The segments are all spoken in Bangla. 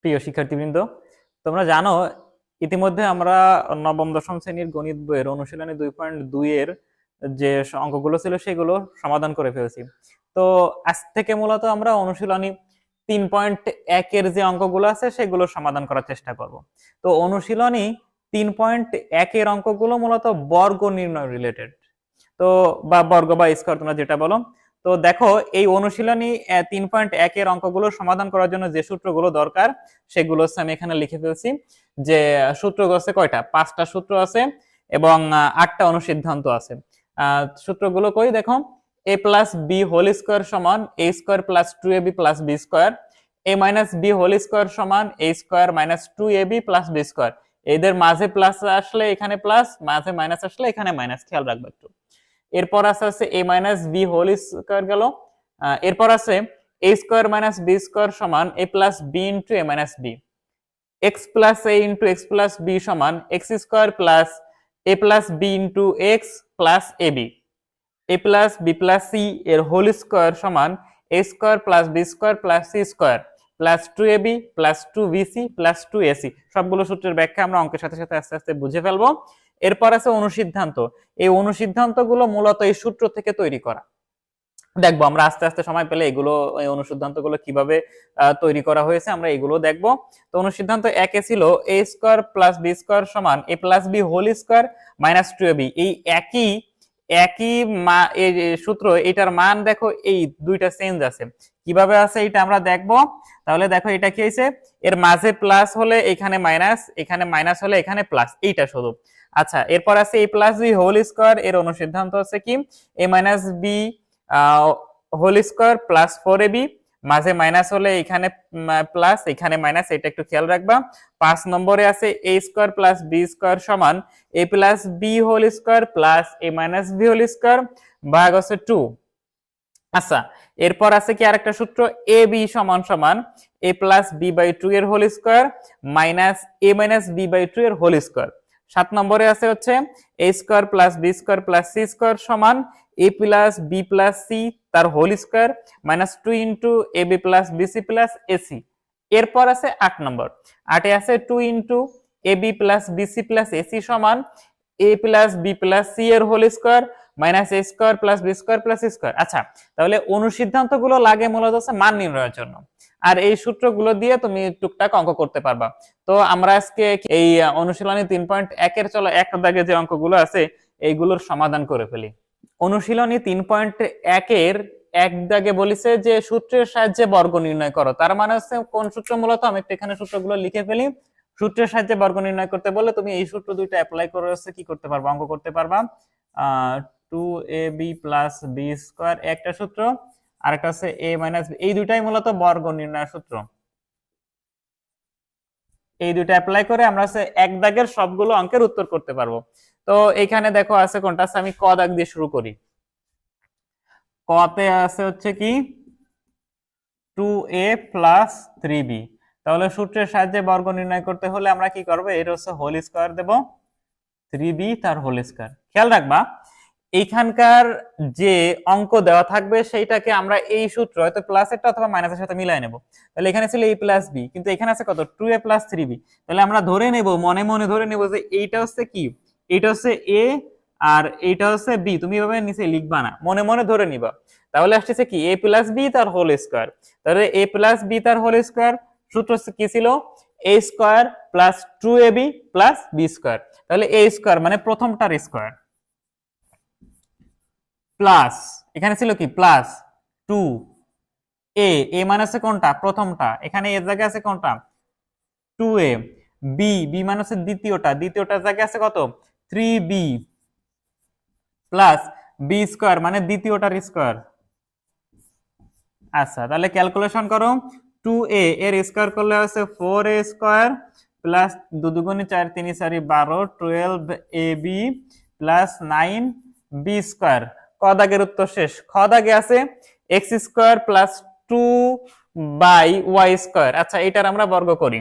প্রিয় শিক্ষার্থীবৃন্দ, তোমরা জানো ইতিমধ্যে আমরা নবম, দশম শ্রেণির গণিত বইয়ের অনুশীলনী দুই পয়েন্ট দুই এর যে অঙ্কগুলো ছিল সেগুলো সমাধান করে ফেলছি। তো আজ থেকে মূলত আমরা অনুশীলনী তিন পয়েন্ট একের যে অঙ্কগুলো আছে সেগুলো সমাধান করার চেষ্টা করব। তো অনুশীলনী তিন পয়েন্ট একের অঙ্কগুলো মূলত বর্গ নির্ণয় রিলেটেড তো বা বর্গ বা স্কোয়ার তোমরা যেটা বলো তো দেখো, এই অনুশীলনী তিন পয়েন্ট একের অঙ্কগুলো সমাধান করার জন্য যে সূত্রগুলো দরকার, সেগুলো হচ্ছে আমি এখানে লিখে ফেলছি যে, সূত্র আছে কয়টা? পাঁচটা সূত্র আছে এবং আটটা অনুসিদ্ধান্ত আছে। সূত্রগুলো কই দেখো? A plus B whole square সমান A square plus two A B plus B square, A minus B whole square সমান A square minus two A B plus B square. এদের মাঝে প্লাস আসলে এখানে প্লাস, মাঝে মাইনাস আসলে এখানে মাইনাস। খেয়াল রাখবে একটু। এরপর আছে আছে A minus B whole square গেল। এরপর আছে A square minus B square সমান A plus B into A minus B X plus A into X plus B সমান X square plus A plus B into X plus A B A plus B plus C এর হোল স্কোয়ার সমান A square plus B square plus C square plus two A B plus two BC plus two AC সবগুলো সূত্রের ব্যাখ্যা আমরা অঙ্কের সাথে সাথে আস্তে আস্তে বুঝে ফেলব। এরপর আছে অনুসিদ্ধান্ত। এই অনুসিদ্ধান্তগুলো মূলত এই সূত্র থেকে তৈরি করা। দেখব আমরা আস্তে আস্তে সময় পেলে এগুলো, এই অনুসিদ্ধান্তগুলো কীভাবে তৈরি করা হয়েছে আমরা এগুলো দেখব। তো অনুসিদ্ধান্ত একে ছিল A square plus B square সমান A plus B whole square minus two A B এই একই একই এই সূত্র, এটার মান দেখো এই দুইটা চেঞ্জ আছে। কীভাবে আছে এটা আমরা দেখব? তাহলে দেখো এটা কি হয়েছে? এর মাঝে প্লাস হলে এখানে মাইনাস এখানে মাইনাস হলে এখানে প্লাস এইটা শুধু। আচ্ছা এরপর আছে A plus B whole square এর অনুসিদ্ধান্ত হচ্ছে কি? A minus B whole square plus four A B মাঝে মাইনাস হলে এখানে প্লাস এখানে মাইনাস এটা একটু খেয়াল রাখবা। পাঁচ নম্বরে আছে A square plus B square সমান A plus B whole square plus A minus B whole square ভাগ হচ্ছে টু আচ্ছা এরপর আছে কি আরেকটা সূত্র? এ বি সমান সমান A plus B by two এর whole square minus A minus B by two এর হোল স্কোয়ার সাত নম্বরে আছে হচ্ছে A square plus B square plus C square সমান A plus B plus C তার whole square minus two into A B plus BC plus AC এরপর আছে আট নম্বর। আটে আছে two into A B plus BC plus AC সমান A plus B plus C এর whole square minus A square plus B square plus square আচ্ছা তাহলে অনুসিদ্ধান্তগুলো লাগে মূলত মান নির্ণয়ের জন্য। আর এই সূত্রগুলো দিয়ে তুমি টুকটাক অঙ্ক করতে পারবা। তো আমরা আজকে এই অনুশীলনী তিন পয়েন্ট একের চলো এক দাগে যে অঙ্কগুলো আছে, এইগুলোর সমাধান করে ফেলি। অনুশীলনী তিন পয়েন্ট একের এক দাগে বলেছে যে, সূত্রের সাহায্যে বর্গ নির্ণয় করো। তার মানে হচ্ছে কোন সূত্র মূলত? আমি একটু এখানে সূত্রগুলো লিখে ফেলি। সূত্রের সাহায্যে বর্গ নির্ণয় করতে বললে তুমি এই সূত্র দুইটা অ্যাপ্লাই করে হচ্ছে কি করতে পারবা? অঙ্ক করতে পারবা। Two A B plus B square একটা সূত্র। আর একটা হচ্ছে এ মাইনাস এই দুইটাই মূলত বর্গ নির্ণয়ের সূত্র। এই দুইটা অ্যাপ্লাই করে আমরা হচ্ছে এক দাগের সবগুলো অঙ্কের উত্তর করতে পারব। তো এখানে দেখো আছে কোনটা? আছে আমি ক দাগ দিয়ে শুরু করি। কতে আছে হচ্ছে কি? Two A plus three B তাহলে সূত্রের সাহায্যে বর্গ নির্ণয় করতে হলে আমরা কি করব? এটা হচ্ছে হোল স্কোয়ার দেব। থ্রি বি তার হোল স্কোয়ার খেয়াল রাখবা এইখানকার যে অঙ্ক দেওয়া থাকবে সেইটাকে আমরা এই সূত্র, হয়তো প্লাস অথবা মাইনাসের সাথে মিলাই নেব। তাহলে এখানে ছিল এ প্লাস বি কিন্তু এখানে আছে কত? Two A plus three B তাহলে আমরা ধরে নেব, মনে মনে ধরে নেব যে এইটা হচ্ছে কি? এইটা হচ্ছে এ আর এইটা হচ্ছে বি তুমি এভাবে নিচে লিখবা না, মনে মনে ধরে নিবা। তাহলে আসতেছে কি? এ প্লাস বি তার হোল স্কোয়ার তাহলে এ প্লাস বি তার হোল স্কোয়ার সূত্র কি ছিল? A square plus two A B plus B square তাহলে এ স্কোয়ার মানে প্রথমটার স্কোয়ার প্লাস, এখানে ছিল কি? Plus two. এ এ মানে আছে কোনটা? প্রথমটা। এখানে এর জায়গায় আছে কোনটা? Two A. বি বি মানে হচ্ছে দ্বিতীয়টা। দ্বিতীয়টার জায়গায় আছে কত? Three B plus B square মানে দ্বিতীয়টার স্কোয়ার। আচ্ছা তাহলে ক্যালকুলেশন করো। টু এ, এর স্কোয়ার করলে আছে ফোর এ স্কোয়ার প্লাস দু দুগুণে চার, তিন, চারি, বারো, twelve A B plus nine B square. ক দাগের উত্তর শেষ। খ দাগে আছে X square plus two by Y square আচ্ছা এটার আমরা বর্গ করি।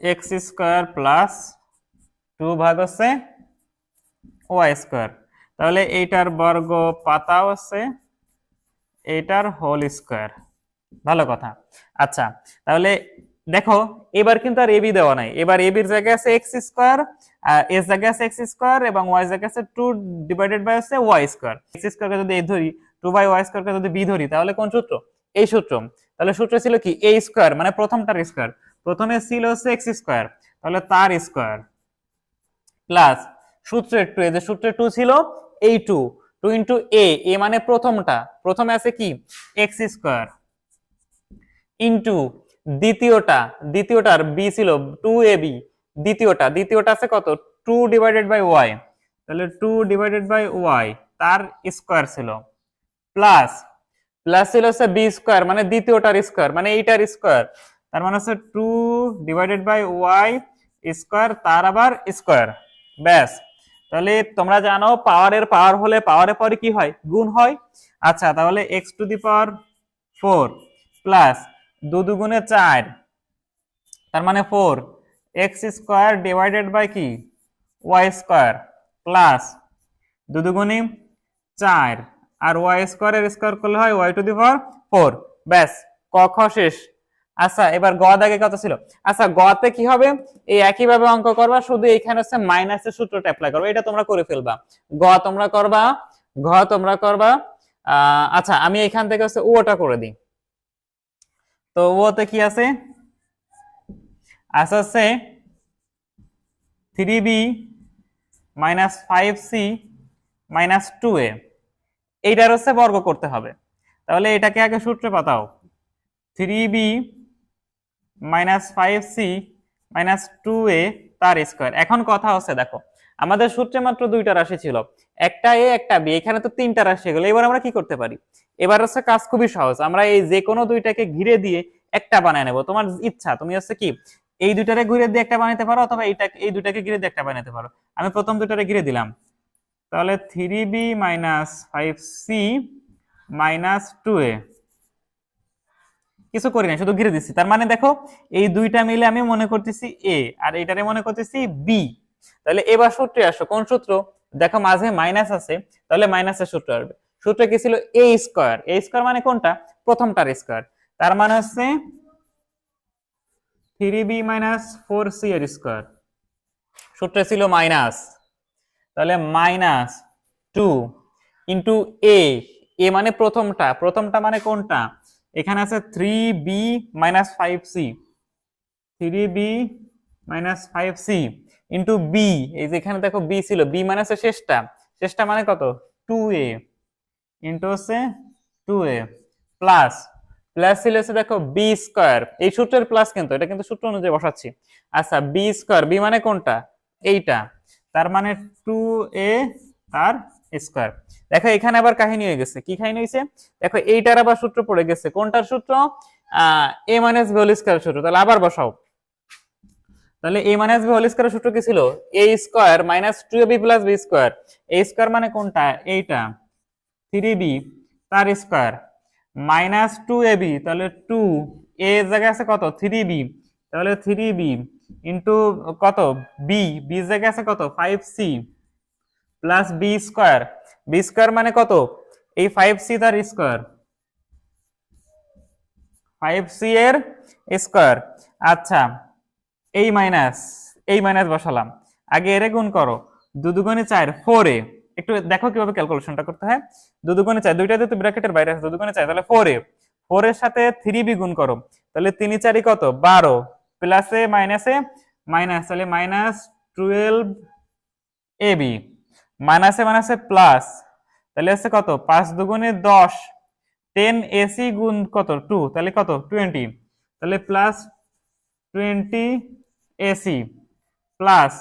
এক্স স্কোয়ার প্লাস টু ভাগ হচ্ছে ওয়াই স্কোয়ার তাহলে এইটার বর্গ পাতা হচ্ছে এইটার হোল স্কোয়ার ভালো কথা। আচ্ছা তাহলে দেখো, এবার কিন্তু আর এবি দেওয়া নাই। এবার এবির জায়গায় আছে এক্স স্কোয়ার এস জায়গায় আছে এক্স স্কোয়ার এবং ওয়াই জায়গায় আছে টু ডিভাইডেড বাই আছে ওয়াই স্কোয়ার এক্স স্কোয়ারকে যদি এ ধরি টু বাই ওয়াই স্কোয়ারকে যদি বি ধরি, তাহলে কোন সূত্র? এই সূত্র। তাহলে সূত্র ছিল কি? এ স্কোয়ার মানে প্রথমটার স্কোয়ার প্রথমে ছিল হচ্ছে এক্স স্কোয়ার তাহলে তার স্কোয়ার প্লাস সূত্রের টু যে সূত্রে টু ছিল, এই two two into A A মানে প্রথমটা। প্রথমে আছে কি? এক্স স্কোয়ার ইন্টু দ্বিতীয়টা, দ্বিতীয়টার বি ছিল টু এ বি দ্বিতীয়টা দ্বিতীয়টা আছে কত? টু ডিভাইডেড বাই ওয়াই তাহলে টু ডিভাইডেড বাই ওয়াই তার স্কোয়ার ছিল। প্লাস প্লাস ছিল হচ্ছে বি স্কোয়ার মানে দ্বিতীয়টার স্কোয়ার মানে এইটার স্কোয়ার তার মানে হচ্ছে two divided by Y square তার আবার স্কোয়ার ব্যাস। তাহলে তোমরা জানো পাওয়ারের পাওয়ার হলে পাওয়ারের পরে কি হয়? গুণ হয়। আচ্ছা তাহলে X to the power four plus দু দুগুণে চার। তার মানে four X square divided by কি? ওয়াই স্কোয়ার প্লাস দু দুগুণে চার। আর ওয়াই স্কোয়ারের স্কোয়ার করলে হয় Y to the power four ব্যাস, ক, খ শেষ। আচ্ছা এবার গ দাগে কত ছিল। আচ্ছা গতে কি হবে? এই একইভাবে অঙ্ক করবা, শুধু এখানে হচ্ছে মাইনাসের সূত্রটা অ্যাপ্লাই করবা। এটা তোমরা করে ফেলবা। গ তোমরা করবা, ঘ তোমরা করবা। আচ্ছা আমি এখান থেকে হচ্ছে ওটা করে দিই। তো ওতে কি আছে? আছে হচ্ছে three B minus five C minus two A এইটার হচ্ছে বর্গ করতে হবে। তাহলে এটাকে আগে সূত্রে পাতাও। Three B minus five C minus two A তার স্কোয়ার এখন কথা হচ্ছে, দেখো আমাদের সূত্রে মাত্র দুইটা রাশি ছিল। একটা এ একটা বি এখানে তো তিনটা রাশি গেলো। এবার আমরা কি করতে পারি? এবার হচ্ছে কাজ খুবই সহজ। আমরা এই যে কোনো দুইটাকে ঘিরে দিয়ে একটা বানায় নেব। তোমার ইচ্ছা, তুমি হচ্ছে কি, এই দুইটারে ঘিরে দিয়ে একটা বানাতে পারো অথবা এইটা, এই দুইটাকে ঘিরে দিয়ে একটা বানাতে পারো। আমি প্রথম দুইটারে ঘিরে দিলাম। তাহলে three B minus five C minus two A কিছু করি না শুধু ঘিরে দিচ্ছি। তার মানে দেখো, এই দুইটা মিলে আমি মনে করতেছি এ আর এইটারে মনে করতেছি বি তাহলে এবার সূত্রে আসো, কোন সূত্র? দেখো মাঝে মাইনাস আছে, তাহলে মাইনাসের সূত্র আসবে। সূত্র কি ছিল? এ স্কোয়ার এ স্কোয়ার মানে কোনটা? প্রথমটার স্কোয়ার তার মানে হচ্ছে three B minus four C এর স্কোয়ার সূত্রে ছিল মাইনাস তাহলে minus two into A A মানে প্রথমটা। প্রথমটা মানে কোনটা? এখানে আছে three B minus five C three B minus five C into B এই যে এখানে দেখো বি ছিল বি মানে হচ্ছে শেষটা। শেষটা মানে কত? টু এ ইন্টু হচ্ছে টু এ প্লাস প্লাস ছিল হচ্ছে দেখো বি স্কোয়ার এই সূত্রের প্লাস কিন্তু, এটা কিন্তু সূত্র অনুযায়ী বসাচ্ছি। আচ্ছা বি স্কোয়ার বি মানে কোনটা? এইটা। তার মানে টু এ তার স্কোয়ার দেখো, এখানে আবার কাহিনী হয়ে গেছে। কি কাহিনী হয়েছে? দেখো, এইটার আবার সূত্র পড়ে গেছে। কোনটার সূত্র? A minus B whole square সূত্র। তাহলে আবার বসাও। তাহলে A minus B whole square সূত্র কি ছিল? A square minus two B plus B square A square মানে কোনটা? এইটা। থ্রি বি তার square minus two A B তাহলে টু এ জায়গায় আছে কত? থ্রি বি তাহলে থ্রি বি ইন্টু কত? বি বি জায়গায় আছে কত? Five C plus B square B square মানে কত? এই ফাইভ সি তার স্কোয়ার ফাইভ সি এর স্কোয়ার আচ্ছা এই মাইনাস এই মাইনাস বসালাম। আগে এরে গুণ করো। দু দুগুণে চার ফোর এ একটু দেখো কীভাবে ক্যালকুলেশনটা করতে হয়। দু দুগুণে চার দুইটাতে তো ব্র্যাকেটের বাইরে আছে, দু দুগুণে চার, তাহলে ফোর এ ফোর এর সাথে থ্রি বি গুণ করো। তাহলে তিন চারি কত? বারো। প্লাসে মাইনাসে মাইনাস তাহলে মাইনাস টুয়েলভ এ বি মাইনাসে মাইনাসে প্লাস তাহলে হচ্ছে কত? পাঁচ দুগুণে দশ। টেন এসি গুণ কত? টু তাহলে কত? টোয়েন্টি তাহলে plus twenty AC plus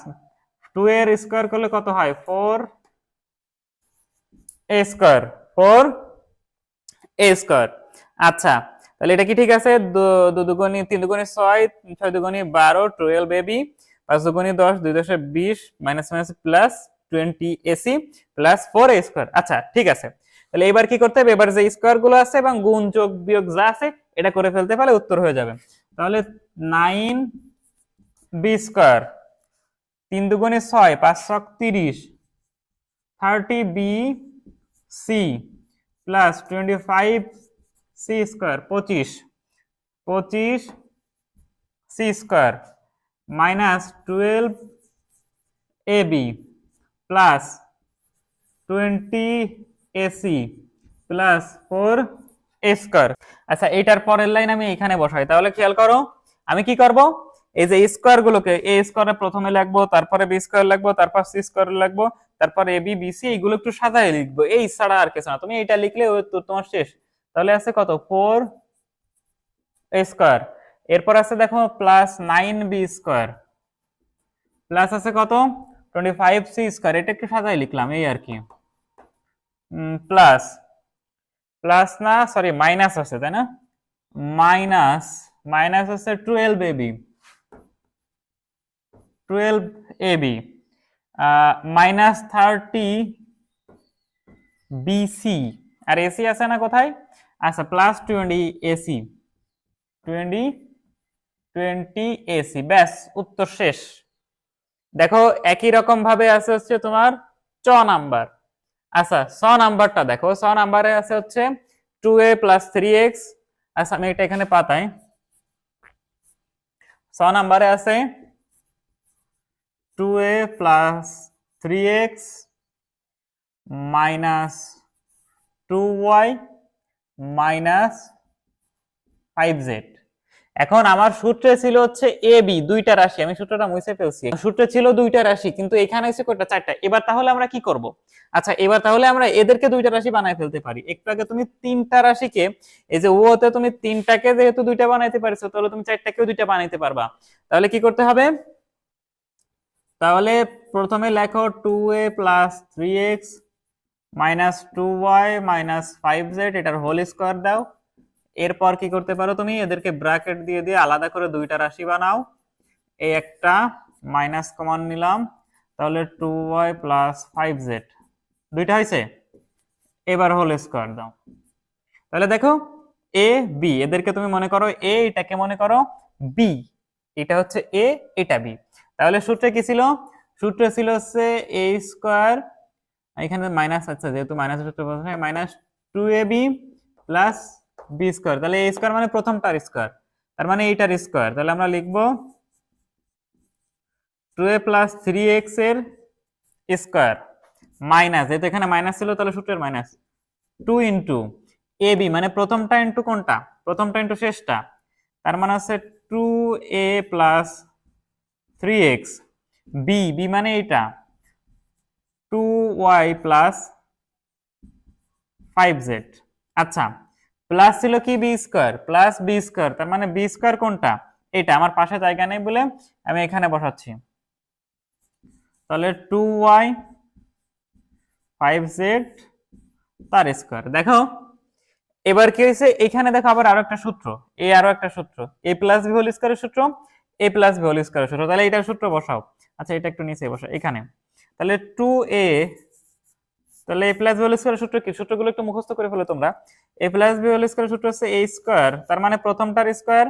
two এর স্কোয়ার করলে কত হয়? Four A square four A square আচ্ছা তাহলে এটা কি ঠিক আছে? দু- দুগুণি তিন দুগুণি ছয় ছয় দুগুণি বারো টুয়েলভ এবি পাঁচ দুগুণি দশ, দুই দশে বিশ minus minus plus twenty AC plus four A square আচ্ছা ঠিক আছে। তাহলে এবার কি করতে হবে? এবার যে স্কোয়ারগুলো আছে এবং গুণ যোগ বিয়োগ যা আছে, এটা করে ফেলতে পারলে উত্তর হয়ে যাবে। তাহলে নাইন বি স্কোয়ার। তিন দুগুণে ছয়, পাঁচ ছক তিরিশ। Thirty B C plus twenty five C square, পঁচিশ। পঁচিশ C square minus twelve A B plus twenty AC plus four A square. আচ্ছা এটার পরের লাইন আমি এখানে বসাই। তাহলে খেয়াল করো, আমি কি করব? এই যে স্কোয়ার গুলোকে, এ স্কোয়ারে প্রথমে লিখব তারপরে বি স্কোয়ার লিখব তারপর সি স্কোয়ার লিখব তারপর এ বি বি সি এইগুলো একটু সাজায় লিখব। এই ছাড়া আর কিছু না। তুমি এটা লিখলে তোমার শেষ। তাহলে আছে কত? ফোর স্কোয়ার এরপর আছে দেখো plus nine B square plus আছে কত? টোয়েন্টি ফাইভ সি স্কোয়ার এটা একটু সাজায় লিখলাম, এই আর কি। প্লাস প্লাস না সরি মাইনাস আছে, তাই না? মাইনাস মাইনাস আছে twelve AB twelve AB minus thirty BC আর এসি আছে না কোথায়? আচ্ছা plus twenty AC twenty twenty AC ব্যাস, উত্তর শেষ। দেখো, একই রকম ভাবে আছে হচ্ছে তোমার চ নাম্বার। আচ্ছা ছ নাম্বারটা দেখো ছ নাম্বারে আছে হচ্ছে two A plus three X আচ্ছা আমি এটা এখানে পাতাই। ছ নাম্বারে আছে two A plus three X minus two Y minus five Z এখন আমার সূত্রে ছিল হচ্ছে এ বি দুইটা রাশি। আমি সূত্রটা মুছে ফেলছি। সূত্রে ছিল দুইটা রাশি, কিন্তু এখানে হচ্ছে কয়টা? চারটা। এবার তাহলে আমরা কি করব? আচ্ছা এবার তাহলে আমরা এদেরকে দুইটা রাশি বানায় ফেলতে পারি। একটু আগে তুমি তিনটা রাশিকে, এই যে ওতে তুমি তিনটাকে যেহেতু দুইটা বানাইতে পারছ, তাহলে তুমি চারটাকেও দুইটা বানাইতে পারবা। তাহলে কি করতে হবে? তাহলে প্রথমে লেখো two A plus three X minus two Y minus five Z এটার হোল স্কোয়ার দাও। এরপর কি করতে পারো তুমি? এদেরকে ব্র্যাকেট দিয়ে দিয়ে আলাদা করে দুইটা রাশি বানাও। এই একটা মাইনাস কমন নিলাম। তাহলে two Y plus five Z দুইটা হয়েছে? এবার হোল স্কোয়ার দাও। তাহলে দেখো এ বি এদেরকে তুমি মনে করো এ এটাকে মনে করো বি এটা হচ্ছে এ এটা বি তাহলে সূত্রে কি ছিল? সূত্রে ছিল হচ্ছে এ স্কোয়ার এখানে মাইনাস আছে, যেহেতু মাইনাস সূত্র minus two A B plus B square তাহলে এ স্কোয়ার মানে প্রথমটার স্কোয়ার তার মানে এইটার স্কোয়ার তাহলে আমরা লিখব টু এ প্লাস থ্রি এক্সের স্কোয়ার মাইনাস যেহেতু এখানে মাইনাস ছিল, তাহলে সূত্রের minus two into A B মানে প্রথমটা ইন্টু কোনটা? প্রথমটা ইন্টু শেষটা। তার মানে হচ্ছে two A plus three X B B মানে এইটা two Y plus five Z আচ্ছা প্লাস ছিল কি B square plus B square তার মানে বি স্কোয়ার কোনটা? এটা আমার পাশে জায়গা নেই বলে আমি এখানে বসাচ্ছি। তাহলে টু ওয়াই ফাইভ জেড তার স্কোয়ার দেখো, এবার কি হয়েছে? এখানে দেখো আবার আরও একটা সূত্র, এ আরও একটা সূত্র এ প্লাস বি হোল স্কোয়ারের সূত্র এ প্লাস বি হোল স্কোয়ারের সূত্র তাহলে এটার সূত্র বসাও। আচ্ছা এটা একটু নিচে বসাও এখানে। তাহলে টু এ তাহলে এ প্লাস বি হোল স্কোয়ারের সূত্র কি? সূত্রগুলো একটু মুখস্থ করে ফেলো তোমরা। এ প্লাস বি হোল স্কোয়ারের সূত্র হচ্ছে এ স্কোয়ার তার মানে প্রথমটার square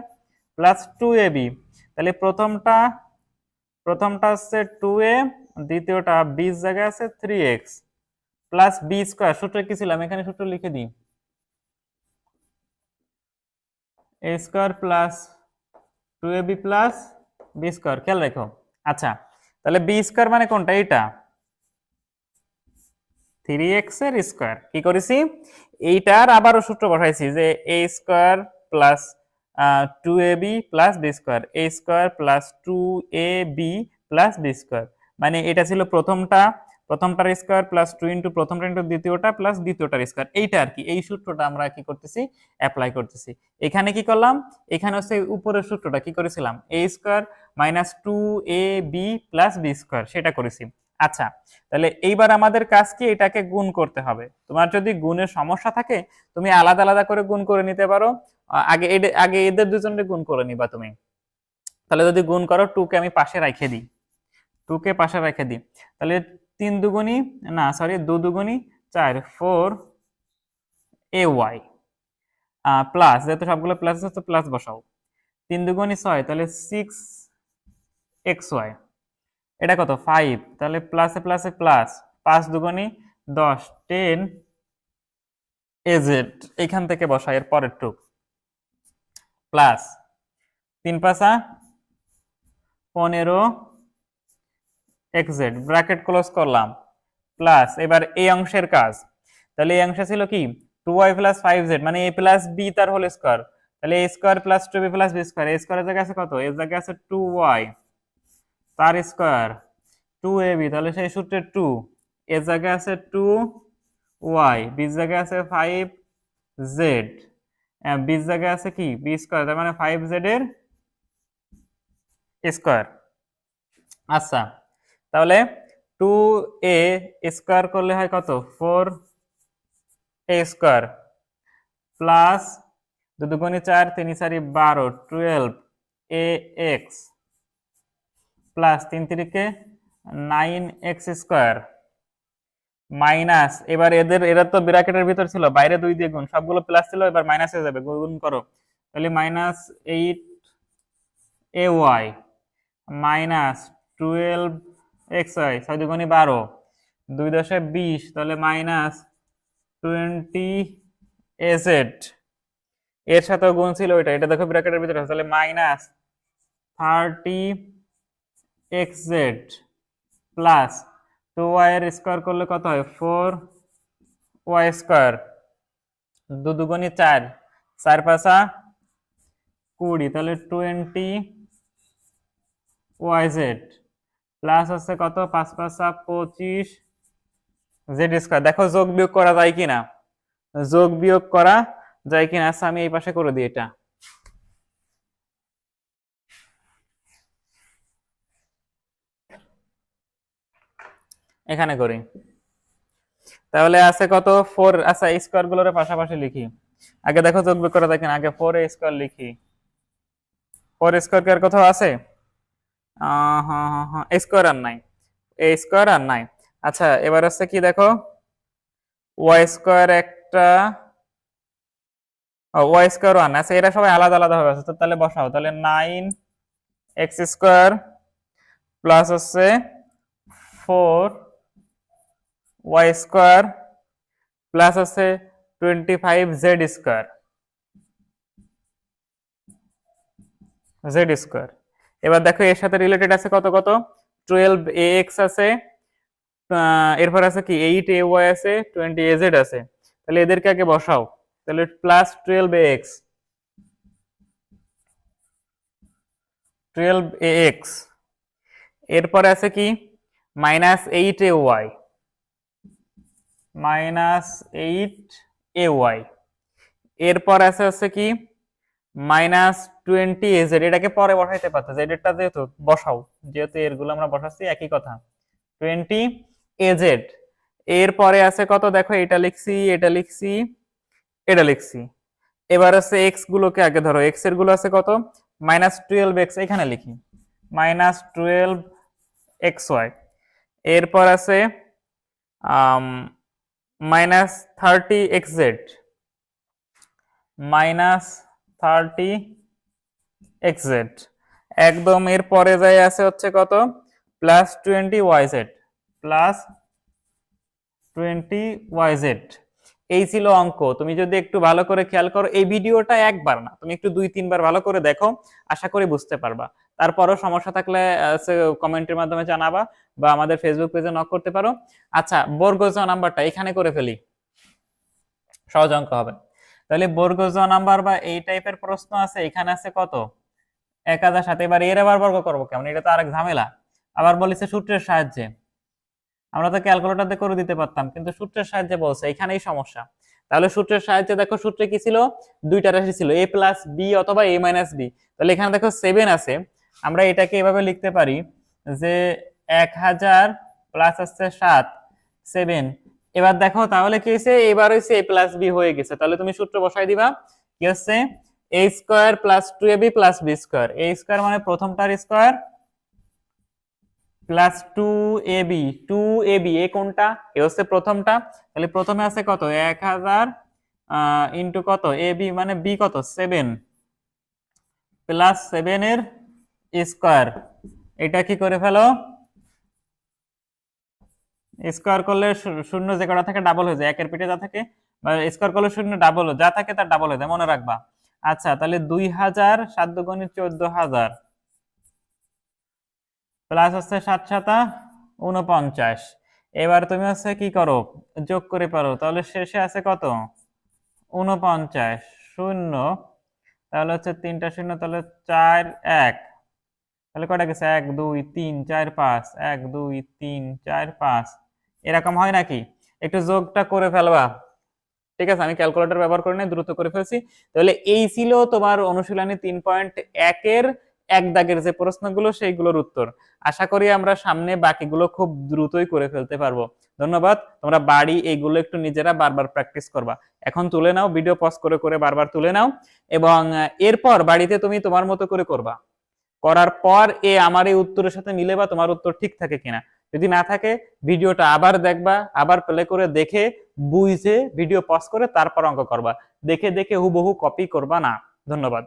plus two A B তাহলে প্রথমটা প্রথমটা হচ্ছে টু এ দ্বিতীয়টা বিশ জায়গায় আছে three X plus B square সূত্র কি ছিল? আমি এখানে সূত্র লিখে দিই। A square plus two A B plus B square, খেয়াল রেখো। আচ্ছা তাহলে বি স্কোয়ার মানে কোনটা? এটা থ্রি এক্সের স্কোয়ার। কি করেছি? এইটার আবারও সূত্র বসাইছি যে A square plus two A B plus B square. A square plus two A B plus B square. মানে এটা ছিল প্রথমটা। প্রথমটার স্কোয়ার প্লাস টু ইন্টু প্রথমটা ইন্টু দ্বিতীয়টা প্লাস দ্বিতীয়টার স্কোয়ার এইটা আর কি, এই সূত্রটা আমরা কি করতেছি? অ্যাপ্লাই করতেছি। এখানে কি করলাম? এখানে হচ্ছে উপরের সূত্রটা কি করেছিলাম? A square minus two A B plus B square সেটা করেছি। আচ্ছা তাহলে এইবার আমাদের কাজ কি? এটাকে গুণ করতে হবে। তোমার যদি গুণের সমস্যা থাকে, তুমি আলাদা আলাদা করে গুণ করে নিতে পারো। আগে আগে এদের দুজনের গুণ করে নিবা তুমি। তাহলে যদি গুণ করো টু কে আমি পাশে রেখে দিই। টু কে পাশে রেখে দিই। তাহলে তিন দুগুণি, না সরি দু দুগুণি, চার ফোর এ ওয়াই প্লাস যেহেতু সবগুলো প্লাস আছে, তো প্লাস বসাও। তিন দুগুণি ছয়, তাহলে সিক্স এক্স ওয়াই এটা কত? ফাইভ তাহলে প্লাসে প্লাসে প্লাস পাঁচ দুগুণি, দশ টেন এজেড এখান থেকে বসা এর পরের টুক। প্লাস তিন পাশা পনেরো এক্সেড ব্র্যাকেট ক্লোজ করলাম প্লাস এবার এই অংশের কাজ। তাহলে এই অংশে ছিল কি? Two Y plus five Z মানে এ প্লাস বি তার হোল স্কোয়ার তাহলে A square plus two B plus B square A স্কোয়ারের জায়গায় আছে কত? এর জায়গায় আছে টু ওয়াই তার স্কোয়ার টু এ বি তাহলে সেই সূত্রে টু এর জায়গায় আছে টু ওয়াই বির জায়গায় আছে ফাইভ জেড বির জায়গায় আছে কি? বি স্কোয়ার তার মানে ফাইভ জেড এর স্কোয়ার আচ্ছা তাহলে টু এ স্কোয়ার করলে হয় কত? ফোর এ স্কোয়ার প্লাস দু দুগুণে চার তিন চারি বারো টুয়েলভ এ এক্স প্লাস তিন তিরিকে নাইন এক্স স্কোয়ার মাইনাস এবার এদের, এরা তো ব্র্যাকেটের ভিতর ছিল, বাইরে দুই দিয়ে গুণ, সবগুলো প্লাস ছিল, এবার মাইনাস হয়ে যাবে, গুণ করো। তাহলে minus eight A Y minus twelve X Y ছয় দুগুণে বারো। দুই দশে বিশ, তাহলে মাইনাস টোয়েন্টি এজেড এর সাথেও গুণ ছিল ওইটা, এটা দেখো ব্র্যাকেটের ভিতরে তাহলে minus thirty X Z plus two Y square করলে কত হয়? Four Y square. দু দুগুণে চার চার পাঁচা কুড়ি, তাহলে টোয়েন্টি ওয়াই জেড। প্লাস হচ্ছে কত? পাঁচ, পাঁচা পঁচিশ। জেড স্কোয়ার দেখো যোগ বিয়োগ করা যায় কিনা? যোগ বিয়োগ করা যায় কিনা? আচ্ছা আমি এই পাশে করে দিই এটা। এখানে করি। তাহলে আছে কত? ফোর আচ্ছা স্কোয়ারগুলোর পাশাপাশি লিখি। আগে দেখো যোগ বিয়োগ করা যায় কিনা? আগে ফোর স্কোয়ার লিখি। ফোর স্কোয়ার কি আর কোথাও আছে? স্কোয়ার আর নাই। এ স্কোয়ার আর নাই। আচ্ছা এবার হচ্ছে কি দেখো? ওয়াই স্কোয়ার একটা ওয়াই স্কোয়ার ওয়ান আচ্ছা এরা সবাই আলাদা আলাদা ভাবে আছে। তো তাহলে বসাও। তাহলে নাইন এক্স স্কোয়ার প্লাস হচ্ছে ফোর ওয়াই স্কোয়ার প্লাস হচ্ছে twenty five Z square Z square এবার দেখো এর সাথে রিলেটেড আছে কত কত? টুয়েলভ এ এক্স আছে এরপর আছে কি? এইট এ ওয়াই আছে টোয়েন্টি এ জেড আছে। তাহলে এদেরকে আগে বসাও। তাহলে plus twelve A X twelve A X এরপরে আছে কি? Minus eight A Y minus eight A Y এরপর আছে কি? মাইনাস টোয়েন্টি এজেড এটাকে পরে বসাইতে পারতো। জেডেরটা যেহেতু বসাও, যেহেতু এরগুলো আমরা বসাচ্ছি, একই কথা। টোয়েন্টি এজেড এরপরে আছে কত? দেখো, এটা লিখছি এটা লিখছি এটা লিখছি। এবার আছে এক্স গুলোকে আগে ধরো। এক্সেরগুলো আছে কত? মাইনাস টুয়েলভ এক্স এখানে লিখি। মাইনাস টুয়েলভ এক্স ওয়াই এরপর আছে minus thirty X Z minus thirty X Z. একদম এর পরে যাই আছে হচ্ছে কত? Plus twenty Y Z. Plus twenty Y Z. এই ছিল অঙ্ক। তুমি যদি একটু ভালো করে খেয়াল করো, এই ভিডিওটা একবার না, তুমি একটু দুই, তিনবার ভালো করে দেখো, আশা করি বুঝতে পারবা। তারপরও সমস্যা থাকলে কমেন্টের মাধ্যমে জানাবা বা আমাদের ফেসবুক পেজে নক করতে পারো। আচ্ছা বর্গজ নাম্বারটা এখানে করে ফেলি। সহজ অঙ্ক হবে। তাহলে বর্গজ নাম্বার বা এই টাইপের প্রশ্ন আছে, এখানে আছে কত? এক হাজার সাথে এবার এর আবার বর্গ করব কেমন? এটা তো আরেক ঝামেলা। আবার বলেছে সূত্রের সাহায্যে। আমরা তো ক্যালকুলেটর দিয়ে করে দিতে পারতাম, কিন্তু সূত্রের সাহায্যে বলছে, এখানেই সমস্যা। তাহলে সূত্রের সাহায্যে দেখো সূত্রে কি ছিল? দুইটা রাশি ছিল এ প্লাস বি অথবা এ মাইনাস বি তাহলে এখানে দেখো সেভেন আছে। আমরা এটাকে এভাবে লিখতে পারি যে এক হাজার প্লাস হচ্ছে সাত সেভেন এবার দেখো, তাহলে কি হয়েছে? এবার হয়েছে এ প্লাস বি হয়ে গেছে। তাহলে তুমি সূত্র বসাই দিবা। কি হচ্ছে? A square plus two A B plus B square A square মানে প্রথমটার square plus two A B two A B A কোনটা? এ হচ্ছে প্রথমটা। তাহলে প্রথমে আছে কত? এক হাজার ইন্টু কত? এ বি মানে বি কত? সেভেন প্লাস সেভেন এর স্কোয়ার এটা কি করে ফেলো? স্কোয়ার করলে শূন্য যে কটা থাকে ডাবল হয়ে যায়। একের পিঠে যা থাকে, বা স্কোয়ার করলে শূন্য ডাবল যা থাকে তার ডাবল হয়ে যায়। মনে রাখবা। আচ্ছা তাহলে দুই হাজার সাত দুগুণে চোদ্দ হাজার প্লাস হচ্ছে সাত সাতা উনপঞ্চাশ এবার তুমি হচ্ছে কি করো? যোগ করে পারো। তাহলে শেষে আছে কত? উনপঞ্চাশ শূন্য। তাহলে হচ্ছে তিনটা শূন্য, তাহলে চার এক। তাহলে কটা গেছে? এক, দুই, তিন, চার, পাঁচ। এক, দুই, তিন, চার, পাঁচ। এরকম হয় নাকি? একটু যোগটা করে ফেলবা। ঠিক আছে, আমি ক্যালকুলেটর ব্যবহার করে নাই দ্রুত করে ফেলছি। তাহলে এই ছিল তোমার অনুশীলনী তিন পয়েন্ট একের এক দাগের যে প্রশ্নগুলো, সেইগুলোর উত্তর। আশা করি আমরা সামনে বাকিগুলো খুব দ্রুতই করে ফেলতে পারব। ধন্যবাদ, তোমরা বাড়ি এইগুলো একটু নিজেরা বারবার প্র্যাকটিস করবা। এখন তুলে নাও ভিডিও পজ করে করে বারবার তুলে নাও। এবং এরপর বাড়িতে তুমি তোমার মতো করে করবা। করার পর এ আমার এই উত্তরের সাথে মিলে বা তোমার উত্তর ঠিক থাকে কিনা। যদি না থাকে, ভিডিওটা আবার দেখবা, আবার প্লে করে দেখে, বুঝে ভিডিও পজ করে তারপর অঙ্ক করবা। দেখে দেখে হুবহু কপি করবা না। ধন্যবাদ।